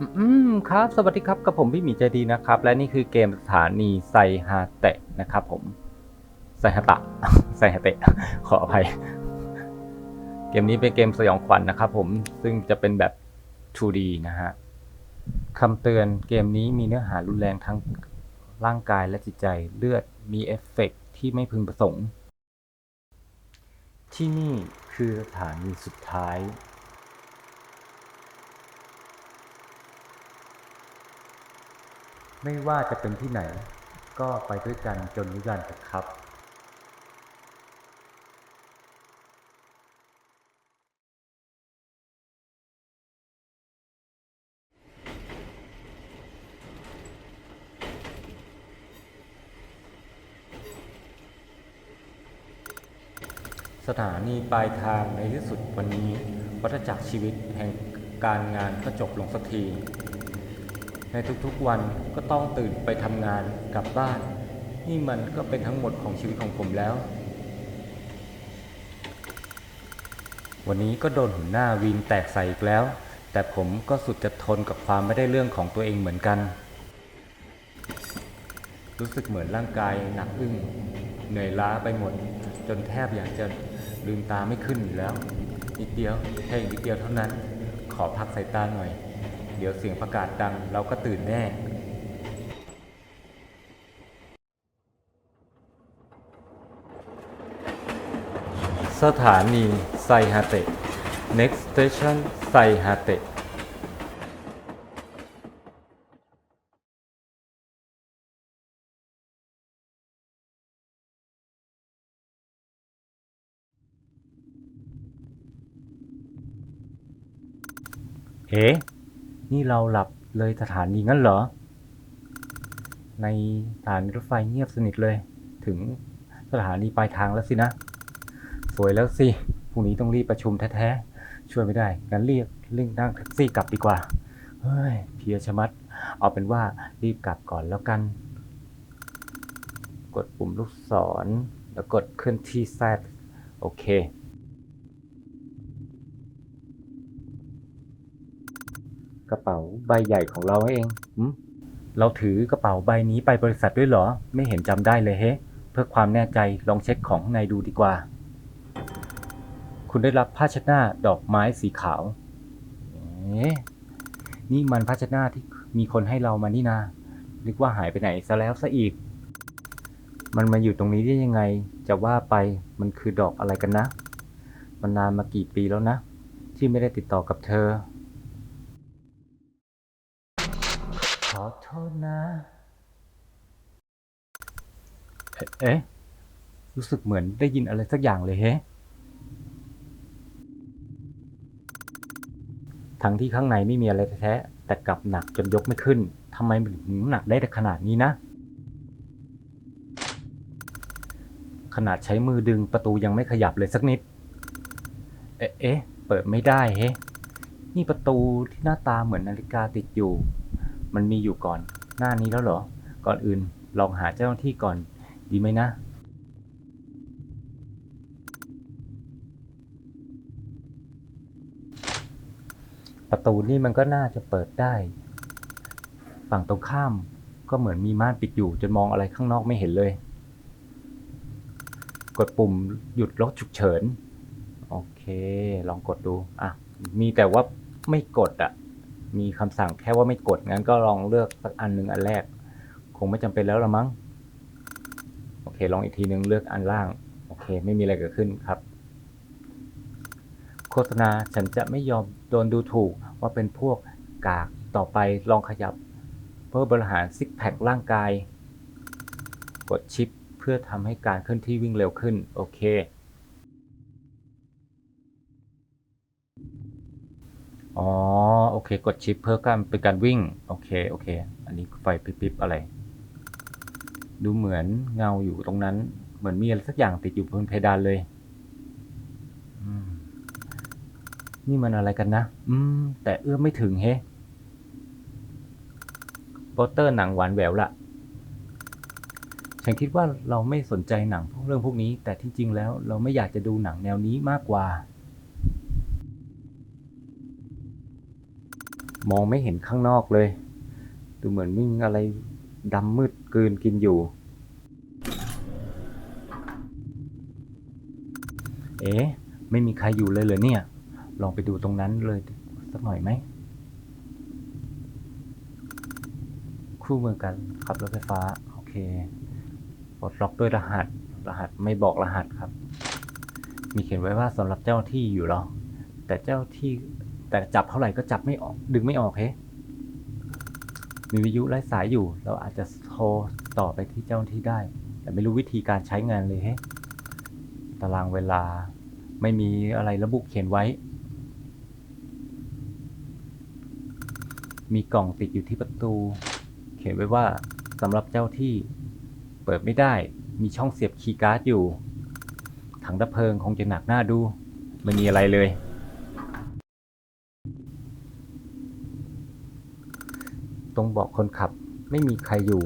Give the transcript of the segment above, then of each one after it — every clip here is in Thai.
อืมครับ สวัสดีครับ กับผมพี่หมีใจดีนะครับ และนี่คือเกมสถานีไซฮาเตะนะครับผม ไซฮาตะ ไซฮาเตะ ขออภัย เกมนี้เป็นเกมสยองขวัญนะครับผม ซึ่งจะเป็นแบบ 2D นะฮะคำเตือนเกมนี้มีเนื้อหารุนแรงทั้งร่างกายและจิตใจ เลือด มีเอฟเฟกต์ที่ไม่พึงประสงค์ ที่นี่คือสถานีสุดท้าย ไม่ว่าจะเป็นที่ไหน ก็ไปด้วยกันจนนิรันดร์ครับสถานีปลายทางในที่สุดวันนี้ วัฏจักรชีวิตแห่งการงานก็จบลงสักที ในทุกๆวันก็ต้องตื่นไปทำงานกลับบ้าน นี่มันก็เป็นทั้งหมดของชีวิตของผมแล้ว วันนี้ก็โดนหุ่นหน้าวีนแตกใส่อีกแล้ว แต่ผมก็สุดจะทนกับความไม่ได้เรื่องของตัวเองเหมือนกัน รู้สึกเหมือนร่างกายหนักอึ้งเหนื่อยล้าไปหมด จนแทบอยากจะลืมตาไม่ขึ้นอยู่แล้ว นิดเดียวแค่อีกนิดเดียวเท่านั้น ขอพักสายตาหน่อย เดี๋ยวเสียงประกาศดังเราก็ตื่นแน่สถานีไซฮาเตะ next station ไซฮาเตะเอ๊ะ นี่เราหลับเลยสถานีงั้นเหรอ ในสถานีรถไฟเงียบสนิทเลย ถึงสถานีปลายทางแล้วสินะ สวยแล้วสิ พรุ่งนี้ต้องรีบประชุมแท้ๆ ช่วยไม่ได้ งั้นเรียกเร่งนั่งแท็กซี่กลับดีกว่า เฮ้ย เพียชะมัด เอาเป็นว่ารีบกลับก่อนแล้วกัน กดปุ่มลูกศร แล้วกดเคลื่อนที่แซดโอเค กระเป๋าใบใหญ่ของเราเองหึเราถือกระเป๋าใบนี้ไปบริษัทด้วยเหรอ ไม่เห็นจำได้เลยเฮ้เพื่อความแน่ใจลองเช็คของข้างในดูดีกว่า คุณได้รับผ้าเช็ดหน้าดอกไม้สีขาวเอ๊ะนี่มันผ้าเช็ดหน้าที่มีคนให้เรามานี่นานึกว่าหายไปไหนซะแล้วซะอีก มันมาอยู่ตรงนี้ได้ยังไง จะว่าไปมันคือดอกอะไรกันนะ มันนานมากี่ปีแล้วนะ ที่ไม่ได้ติดต่อกับเธอ ขอ โทษนะ เอ๊ะ รู้สึกเหมือนได้ยินอะไรสักอย่างเลยเฮ้ทั้งที่ข้างในไม่มีอะไรแท้แต่กลับหนักจนยกไม่ขึ้นทำไมถึงหนักได้ขนาดนี้นะ ขนาดใช้มือดึงประตูยังไม่ขยับเลยสักนิดเอ๊ะเอ๊ะ เปิดไม่ได้เฮ้นี่ประตูที่หน้าตาเหมือนนาฬิกาติดอยู่ มันมีอยู่ก่อน หน้านี้แล้วเหรอ ก่อนอื่นลองหาเจ้าหน้าที่ก่อน ดีไหมนะ ประตูนี่มันก็น่าจะเปิดได้ ฝั่งตรงข้ามก็เหมือนมีม่านปิดอยู่จนมองอะไรข้างนอกไม่เห็นเลย กดปุ่มหยุดรถฉุกเฉิน โอเค ลองกดดู อะ มีแต่ว่าไม่กดอะ มีคำสั่งแค่ว่าไม่กด งั้นก็ลองเลือกสักอันหนึ่งอันแรก คงไม่จำเป็นแล้วละมั้ง โอเค ลองอีกทีนึงเลือกอันล่าง โอเค ไม่มีอะไรเกิดขึ้นครับ โฆษณาฉันจะไม่ยอมโดนดูถูกว่าเป็นพวกกาก ต่อไปลองขยับ เพื่อบริหารซิกแพคร่างกาย กดชิปเพื่อทำให้การเคลื่อนที่วิ่งเร็วขึ้น โอเค อ๋อ โอเคกดชิปเพื่อการเป็นการวิ่ง โอเค โอเค อันนี้ไฟปิ๊บๆอะไร ดูเหมือนเงาอยู่ตรงนั้น เหมือนมีอะไรสักอย่างติดอยู่บนเพดานเลยนี่มันอะไรกันนะ อืม แต่เอื้อมไม่ถึงเฮะโปสเตอร์หนังหวานแหววละฉันคิดว่าเราไม่สนใจหนังพวกเรื่องพวกนี้ แต่ที่จริงแล้วเราไม่อยากจะดูหนังแนวนี้มากกว่า มองไม่เห็นข้างนอกเลย ดูเหมือนวิ่งอะไรดำมืดกืนกินอยู่ เอ๊ะ ไม่มีใครอยู่เลยเหรอเนี่ย ลองไปดูตรงนั้นเลยสักหน่อยไหมคู่มือกันขับรถไฟฟ้า โอเคปลดล็อกด้วยรหัส รหัสไม่บอกรหัสครับ มีเขียนไว้ว่าสำหรับเจ้าที่อยู่หรอ แต่เจ้าที่ แต่จับเท่าไหร่ก็จับไม่ออก ดึงไม่ออกเฮ้มีวิทยุไร้สายอยู่ เราอาจจะโทรต่อไปที่เจ้าหน้าที่ได้ แต่ไม่รู้วิธีการใช้งานเลยเฮ้ตารางเวลาไม่มีอะไรระบุเขียนไว้ มีกล่องติดอยู่ที่ประตู เขียนไว้ว่าสำหรับเจ้าที่เปิดไม่ได้ มีช่องเสียบคีย์การ์ดอยู่ ถังดับเพลิงคงจะหนักหน้าดู ไม่มีอะไรเลย ตรงเบาะคนขับ ไม่มีใครอยู่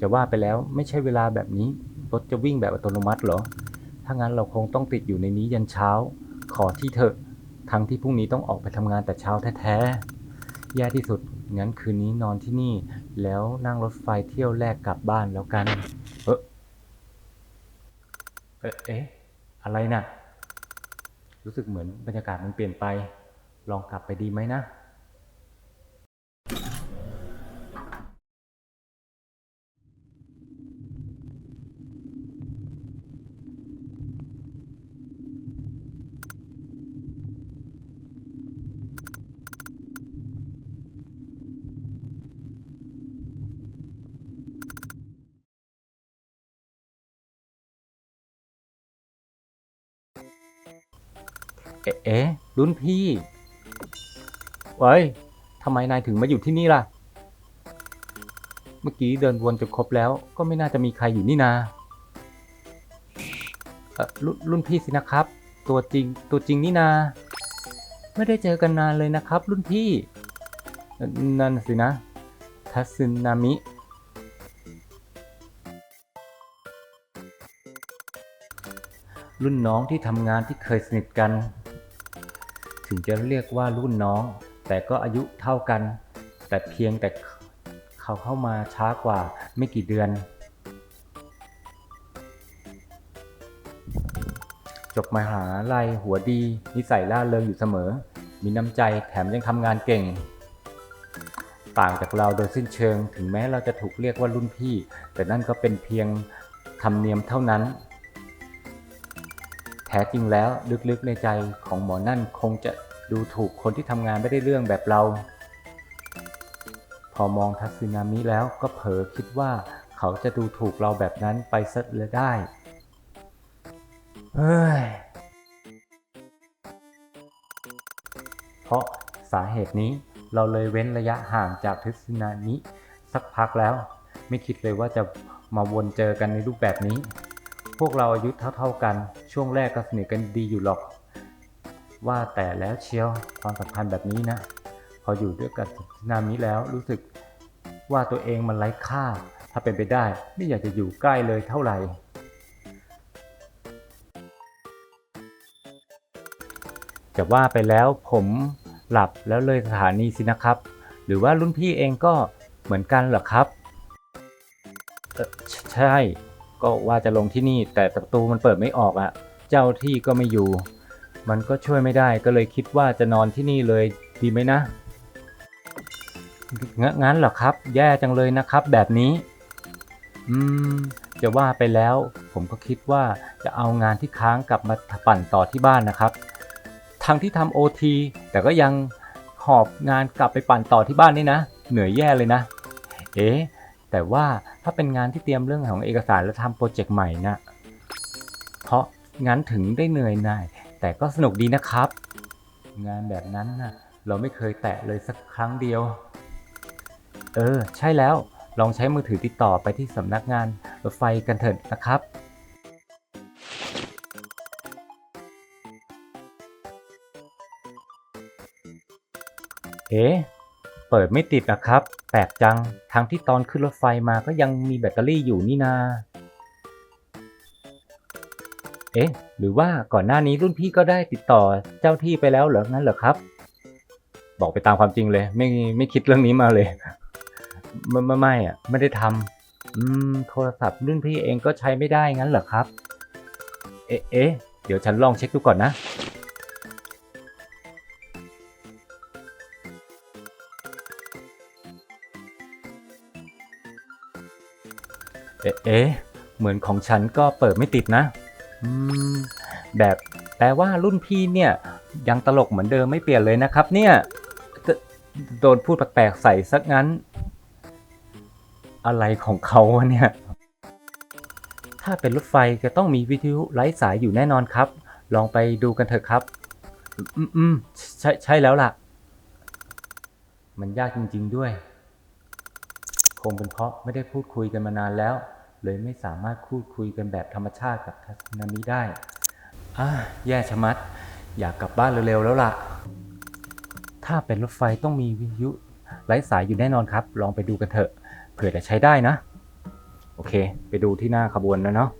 จะว่าไปแล้วไม่ใช่เวลาแบบนี้ รถจะวิ่งแบบอัตโนมัติเหรอ ถ้างั้นเราคงต้องติดอยู่ในนี้ยันเช้า ขอที่เถอะ ทั้งที่พรุ่งนี้ต้องออกไปทำงานแต่เช้าแท้ๆ แย่ที่สุด งั้นคืนนี้นอนที่นี่ แล้วนั่งรถไฟเที่ยวแรกกลับบ้านแล้วกัน เอะเอเอ๊ะ อะไรน่ะ รู้สึกเหมือนบรรยากาศมันเปลี่ยนไป ลองกลับไปดีไหมนะ เอ๊ะรุ่นพี่เว้ยทำไมนายถึงมาอยู่ที่นี่ล่ะ เมื่อกี้เดินวนจนครบแล้ว ก็ไม่น่าจะมีใครอยู่นี่นาเอ่อรรุ่นพี่สินะครับ ตัวจริงตัวจริงนี่นา ไม่ได้เจอกันนานเลยนะครับ รุ่นพี่ นั่นสินะทัศนามิรุ่นน้องที่ทำงานที่เคยสนิทกัน ถึงจะเรียกว่ารุ่นน้อง แต่ก็อายุเท่ากัน แต่เพียงแต่เขาเข้ามาช้ากว่าไม่กี่เดือน จบมหาลัยหัวดี นิสัยล่าเริงอยู่เสมอ มีน้ำใจแถมยังทำงานเก่ง ต่างจากเราโดยสิ้นเชิง ถึงแม้เราจะถูกเรียกว่ารุ่นพี่ แต่นั่นก็เป็นเพียงธรรมเนียมเท่านั้นแท้จริงแล้วลึกๆในใจของหมอนั่นคงจะ ดูถูกคนที่ทำงานไม่ได้เรื่องแบบเรา พอมองทัศนามิแล้วก็เผลอคิดว่าเขาจะดูถูกเราแบบนั้นไปซะเลยได้ เฮ้ย เพราะสาเหตุนี้เราเลยเว้นระยะห่างจากทัศนามิสักพักแล้ว ไม่คิดเลยว่าจะมาวนเจอกันในรูปแบบนี้ พวกเราอายุเท่าๆกัน ช่วงแรกก็สนิทกันดีอยู่หรอก ว่าแต่แล้วเชียวความสัมพันธ์แบบนี้นะ พออยู่ด้วยกับนามิแล้วรู้สึกว่าตัวเองมันไร้ค่า ถ้าเป็นไปได้ไม่อยากจะอยู่ใกล้เลยเท่าไหร่จะว่าไปแล้วผมหลับแล้วเลยสถานีสินะครับ หรือว่ารุ่นพี่เองก็เหมือนกันเหรอครับใชใช่ก็ว่าจะลงที่นี่แต่ประตูมันเปิดไม่ออกอะ่ะ เจ้าที่ก็ไม่อยู่ มันก็ช่วยไม่ได้ก็เลยคิดว่าจะนอนที่นี่เลยดีไหมนะงงั้นเหรอครับ แย่จังเลยนะครับ แบบนี้ อืม จะว่าไปแล้ว ผมก็คิดว่าจะเอางานที่ค้างกลับมาปั่นต่อที่บ้านนะครับทางที่ทำโอทีแต่ก็ยังหอบงานกลับไปปั่นต่อที่บ้านนี่นะ เหนื่อยแย่เลยนะ เอ๊แต่ว่าถ้าเป็นงานที่เตรียมเรื่องของเอกสารและทำโปรเจกต์ใหม่นะเพราะงั้นถึงได้เหนื่อยหน่าย แต่ก็สนุกดีนะครับ งานแบบนั้นนะเราไม่เคยแตะเลยสักครั้งเดียว เออ ใช่แล้วลองใช้มือถือติดต่อไปที่สำนักงานรถไฟกันเถิดนะครับเอ๊เปิดไม่ติดอะครับ แปลกจังทั้งที่ตอนขึ้นรถไฟมาก็ยังมีแบตเตอรี่อยู่นี่นา เอ๊ะ หรือว่าก่อนหน้านี้รุ่นพี่ก็ได้ติดต่อเจ้าที่ไปแล้วเหรองั้นเหรอครับ บอกไปตามความจริงเลย ไม่ไม่คิดเรื่องนี้มาเลย ไม่ไม่ไม่อะไม่ได้ทำอืม โทรศัพท์รุ่นพี่เองก็ใช้ไม่ได้งั้นเหรอครับ เอ๊ะเอ๊ะเดี๋ยวฉันลองเช็คดูก่อนนะเอ๊ะเอ๊ะเหมือนของฉันก็เปิดไม่ติดนะ แบบแปลว่ารุ่นพี่เนี่ย ยังตลกเหมือนเดิมไม่เปลี่ยนเลยนะครับเนี่ย โดโดนพูดแปลกๆใส่สักงั้น อะไรของเขาเนี่ย ถ้าเป็นรถไฟก็ต้องมีวิทยุไร้สายอยู่แน่นอนครับ ลองไปดูกันเถอะครับ อืมใช่ใช่แล้วล่ะ มันยากจริง ๆด้วย คงเป็นเพราะไม่ได้พูดคุยกันมานานแล้ว เลยไม่สามารถพูดคุยกันแบบธรรมชาติกับทัศนามิได้ อะแย่ชะมัด อยากกลับบ้านเร็วๆแล้วล่ะ ถ้าเป็นรถไฟต้องมีวิทยุไร้สายอยู่แน่นอนครับ ลองไปดูกันเถอะ เผื่อจะใช้ได้นะ โอเค ไปดูที่หน้าขบวนนะเนาะ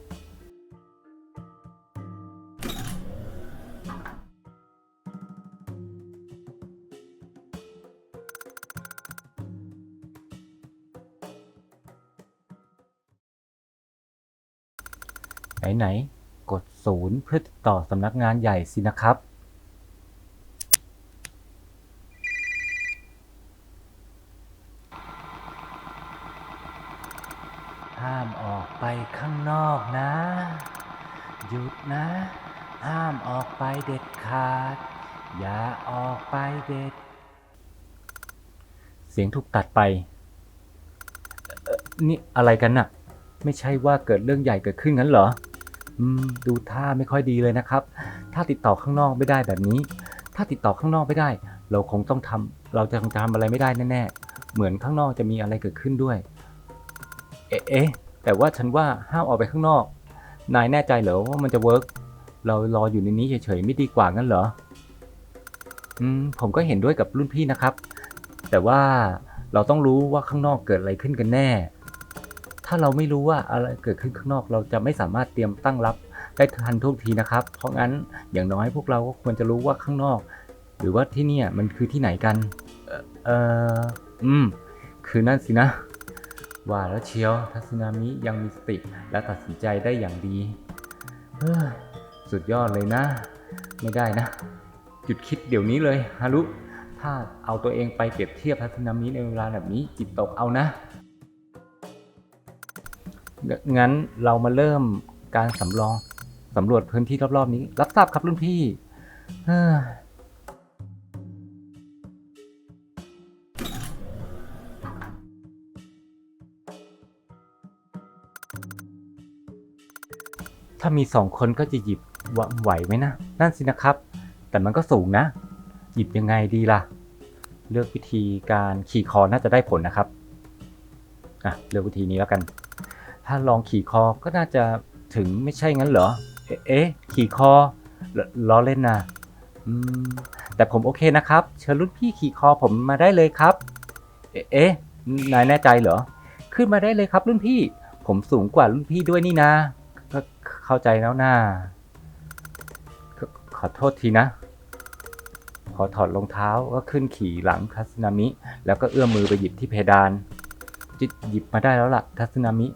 ไหน กดศูนย์เพื่อติดต่อสำนักงานใหญ่สินะครับ ห้ามออกไปข้างนอกนะ หยุดนะ ห้ามออกไปเด็ดขาด อย่าออกไปเด็ด เสียงถูกตัดไปเอ่อนี่อะไรกันน่ะ ไม่ใช่ว่าเกิดเรื่องใหญ่เกิดขึ้นงั้นเหรอ ดูท่าไม่ค่อยดีเลยนะครับ ถ้าติดต่อข้างนอกไม่ได้แบบนี้ ถ้าติดต่อข้างนอกไม่ได้ เราคงต้องทำเราจะทำอะไรไม่ได้แน่ๆ เหมือนข้างนอกจะมีอะไรเกิดขึ้นด้วยเอ๊ะเอ๊ะแต่ว่าฉันว่าห้ามออกไปข้างนอก นายแน่ใจเหรอว่ามันจะเวิร์กเรารออยู่ในนี้เฉยๆไม่ดีกว่างั้นเหรอ อืม ผมก็เห็นด้วยกับรุ่นพี่นะครับ แต่ว่าเราต้องรู้ว่าข้างนอกเกิดอะไรขึ้นกันแน่ ถ้าเราไม่รู้ว่าอะไรเกิดขึ้นข้างนอก เราจะไม่สามารถเตรียมตั้งรับได้ทันท่วงทีนะครับ เพราะงั้นอย่างน้อยพวกเราก็ควรจะรู้ว่าข้างนอก หรือว่าที่นี่มันคือที่ไหนกันเออเอออืม คือนั่นสินะ ว่าแล้วเชียวทัศนามิยังมีสติและตัดสินใจได้อย่างดี เฮ้ย สุดยอดเลยนะ ไม่ได้นะ หยุดคิดเดี๋ยวนี้เลยฮารุ ถ้าเอาตัวเองไปเปรียบเทียบทัศนามิในเวลาแบบนี้จิตตกเอานะ งั้นเรามาเริ่มการสำรองสำรวจพื้นที่รอบๆนี้ รับทราบครับรุ่นพี่ถ้ามีสองคนก็จะหยิบไหวไหมนะ นั่นสินะครับ แต่มันก็สูงนะ หยิบยังไงดีล่ะ เลือกวิธีการขี่คอน่าจะได้ผลนะครับ อะ เลือกวิธีนี้แล้วกัน ถ้าลองขี่คอก็น่าจะถึงไม่ใช่งั้นเหรอ เอ๊ะ ขี่คอล้อเล่นนะอืมแต่ผมโอเคนะครับ เชิญรุ่นพี่ขี่คอผมมาได้เลยครับ เอ๊ะ นายแน่ใจเหรอ ขึ้นมาได้เลยครับรุ่นพี่ ผมสูงกว่ารุ่นพี่ด้วยนี่นะ ก็เข้าใจแล้วนะขอขอโทษทีนะ ขอถอดรองเท้าก็ขึ้นขี่หลังทัศนามิ แล้วก็เอื้อมมือไปหยิบที่เพดาน จิหยิบมาได้แล้วล่ะทัศนามิ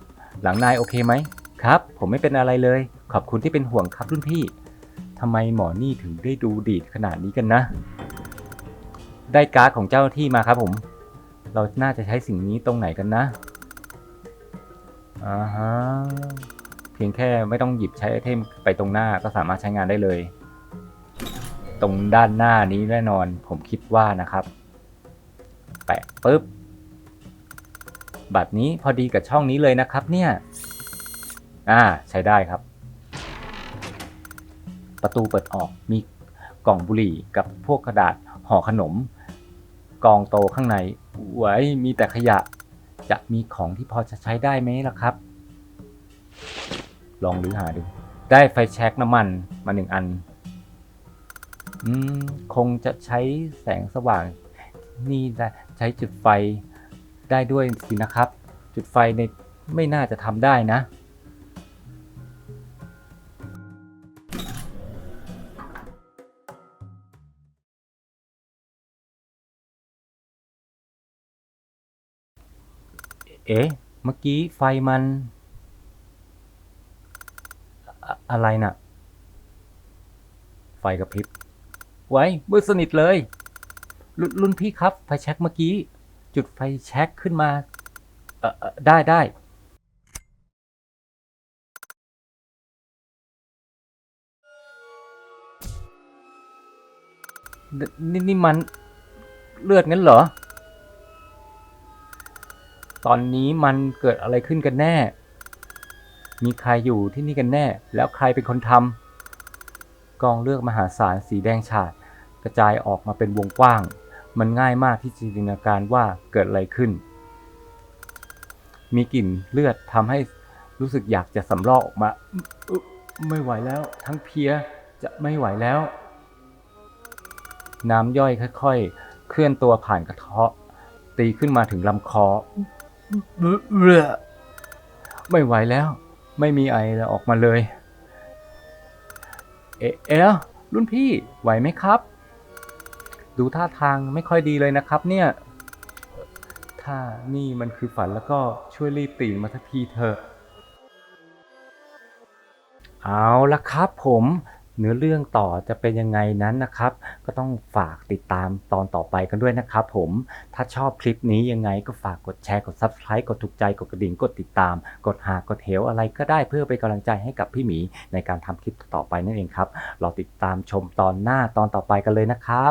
หลังนายโอเคไหมครับ ผมไม่เป็นอะไรเลย ขอบคุณที่เป็นห่วงครับรุ่นพี่ทำไมหมอนี่ถึงได้ดูดีดขนาดนี้กันนะ ได้การ์ดของเจ้าหน้าที่มาครับผม เราน่าจะใช้สิ่งนี้ตรงไหนกันนะอ่าฮะเพียงแค่ไม่ต้องหยิบใช้ไอเทมไปตรงหน้าก็สามารถใช้งานได้เลย ตรงด้านหน้านี้แน่นอนผมคิดว่านะครับ แปะปุ๊บ บัตรนี้พอดีกับช่องนี้เลยนะครับเนี่ยอ่าใช้ได้ครับ ประตูเปิดออกมีกล่องบุหรี่กับพวกกระดาษห่อขนม กองโตข้างในไว้มีแต่ขยะ จะมีของที่พอจะใช้ได้ไหมล่ะครับ ลองหรือหาดู ได้ไฟแช็กน้ำมันมาหนึ่งอัน อืม คงจะใช้แสงสว่าง นี่ได้ใช้จุดไฟ ได้ด้วยสินะครับ จุดไฟในไม่น่าจะทำได้นะ เอ๊ะ เมื่อกี้ไฟมันอะอะไรน่ะ ไฟกระพริบ ไว้มืดสนิทเลย รุ่นพี่ครับ ไฟแช็คเมื่อกี้ จุดไฟแช็กขึ้นมา เอ่อได้ได้นี่นี่มันเลือดงั้นเหรอ ตอนนี้มันเกิดอะไรขึ้นกันแน่ มีใครอยู่ที่นี่กันแน่ แล้วใครเป็นคนทำกองเลือดมหาศาลสีแดงฉาด กระจายออกมาเป็นวงกว้าง มันง่ายมากที่จะจินตนาการว่าเกิดอะไรขึ้น มีกลิ่นเลือดทำให้รู้สึกอยากจะสำลอกออกมา ไม่ไหวแล้ว ทั้งเพียจะไม่ไหวแล้ว น้ำย่อยค่อยๆ เคลื่อนตัวผ่านกระเทาะ ตีขึ้นมาถึงลำคอ ไม่ไหวแล้ว ไม่มีไอออกมาเลย เอ๊ะเอ๊ะรุ่นพี่ไหวไหมครับ ดูท่าทางไม่ค่อยดีเลยนะครับ เนี่ย ถ้านี่มันคือฝันแล้วก็ช่วยรีบตื่นมาสักทีเถอะ เอาละครับผมเนื้อเรื่องต่อจะเป็นยังไงนั้นนะครับ ก็ต้องฝากติดตามตอนต่อไปกันด้วยนะครับผมถ้าชอบคลิปนี้ยังไงก็ฝากกดแชร์กด Subscribe กดถูกใจกดกระดิ่งกดติดตาม กดหากดเหวอะไรก็ได้เพื่อเป็นกำลังใจให้กับพี่หมีในการทำคลิปต่อไปนั่นเองครับรอติดตามชมตอนหน้าตอนต่อไปกันเลยนะครับ